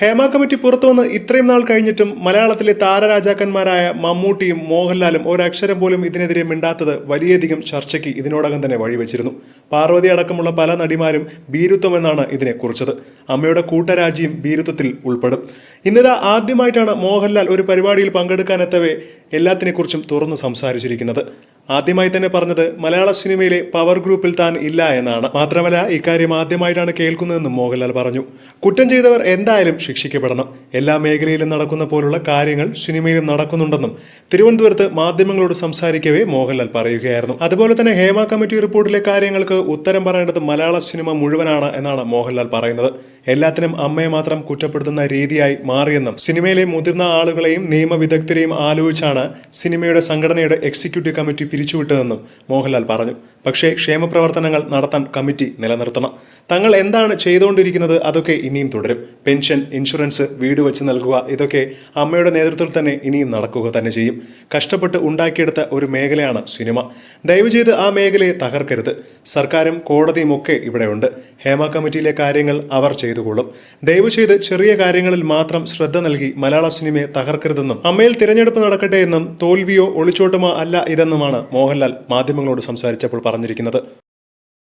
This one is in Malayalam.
ഹേമ കമ്മിറ്റി പുറത്തുവന്ന് ഇത്രയും നാൾ കഴിഞ്ഞിട്ടും മലയാളത്തിലെ താരരാജാക്കന്മാരായ മമ്മൂട്ടിയും മോഹൻലാലും ഒരക്ഷരം പോലും ഇതിനെതിരെ മിണ്ടാത്തത് വലിയധികം ചർച്ചയ്ക്ക് ഇതിനോടകം തന്നെ വഴിവെച്ചിരുന്നു. പാർവതി അടക്കമുള്ള പല നടിമാരും ഭീരുത്വം എന്നാണ് ഇതിനെ കുറിച്ചത്. അമ്മയുടെ കൂട്ടരാജിയും ഭീരുത്വത്തിൽ ഉൾപ്പെടും. ഇന്നിതാ ആദ്യമായിട്ടാണ് മോഹൻലാൽ ഒരു പരിപാടിയിൽ പങ്കെടുക്കാനെത്തവേ എല്ലാത്തിനെക്കുറിച്ചും തുറന്നു സംസാരിച്ചിരിക്കുന്നത്. ആദ്യമായി തന്നെ പറഞ്ഞത് മലയാള സിനിമയിലെ പവർ ഗ്രൂപ്പിൽ താൻ ഇല്ല എന്നാണ്. മാത്രമല്ല ഇക്കാര്യം ആദ്യമായിട്ടാണ് കേൾക്കുന്നതെന്നും മോഹൻലാൽ പറഞ്ഞു. കുറ്റം ചെയ്തവർ എന്തായാലും ശിക്ഷിക്കപ്പെടണം. എല്ലാ മേഖലയിലും നടക്കുന്ന പോലുള്ള കാര്യങ്ങൾ സിനിമയിലും നടക്കുന്നുണ്ടെന്നും തിരുവനന്തപുരത്ത് മാധ്യമങ്ങളോട് സംസാരിക്കവേ മോഹൻലാൽ പറയുകയായിരുന്നു. അതുപോലെ തന്നെ ഹേമ കമ്മിറ്റി റിപ്പോർട്ടിലെ കാര്യങ്ങൾക്ക് ഉത്തരം പറയേണ്ടത് മലയാള സിനിമ മുഴുവനാണ് എന്നാണ് മോഹൻലാൽ പറയുന്നത്. എല്ലാത്തിനും അമ്മയെ മാത്രം കുറ്റപ്പെടുത്തുന്ന രീതിയായി മാറിയെന്നും സിനിമയിലെ മുതിർന്ന ആളുകളെയും നിയമവിദഗ്ധരെയും ആലോചിച്ചാണ് സിനിമയുടെ സംഘടനയുടെ എക്സിക്യൂട്ടീവ് കമ്മിറ്റി പിരിച്ചുവിട്ടതെന്നും മോഹൻലാൽ പറഞ്ഞു. പക്ഷേ ക്ഷേമപ്രവർത്തനങ്ങൾ നടത്താൻ കമ്മിറ്റി നിലനിർത്തണം. തങ്ങൾ എന്താണ് ചെയ്തുകൊണ്ടിരിക്കുന്നത് അതൊക്കെ ഇനിയും തുടരും. പെൻഷൻ ഇൻഷുറൻസ് വീട് വെച്ച് നൽകുക ഇതൊക്കെ അമ്മയുടെ നേതൃത്വത്തിൽ തന്നെ ഇനിയും നടക്കുക തന്നെ ചെയ്യും. കഷ്ടപ്പെട്ട് ഉണ്ടാക്കിയെടുത്ത ഒരു മേഖലയാണ് സിനിമ. ദയവ് ചെയ്ത് ആ മേഖലയെ തകർക്കരുത്. സർക്കാരും കോടതിയും ഒക്കെ ഇവിടെയുണ്ട് ഹേമ കമ്മിറ്റിയിലെ കാര്യങ്ങൾ അവർ ചെയ്തുകൊള്ളും. ദയവ് ചെയ്ത് ചെറിയ കാര്യങ്ങളിൽ മാത്രം ശ്രദ്ധ നൽകി മലയാള സിനിമയെ തകർക്കരുതെന്നും അമ്മയിൽ തിരഞ്ഞെടുപ്പ് നടക്കട്ടെ എന്നും തോൽവിയോ ഒളിച്ചോട്ടമോ അല്ല ഇതെന്നുമാണ് മോഹൻലാൽ മാധ്യമങ്ങളോട് സംസാരിച്ചപ്പോൾ പറഞ്ഞിരിക്കുന്നത്.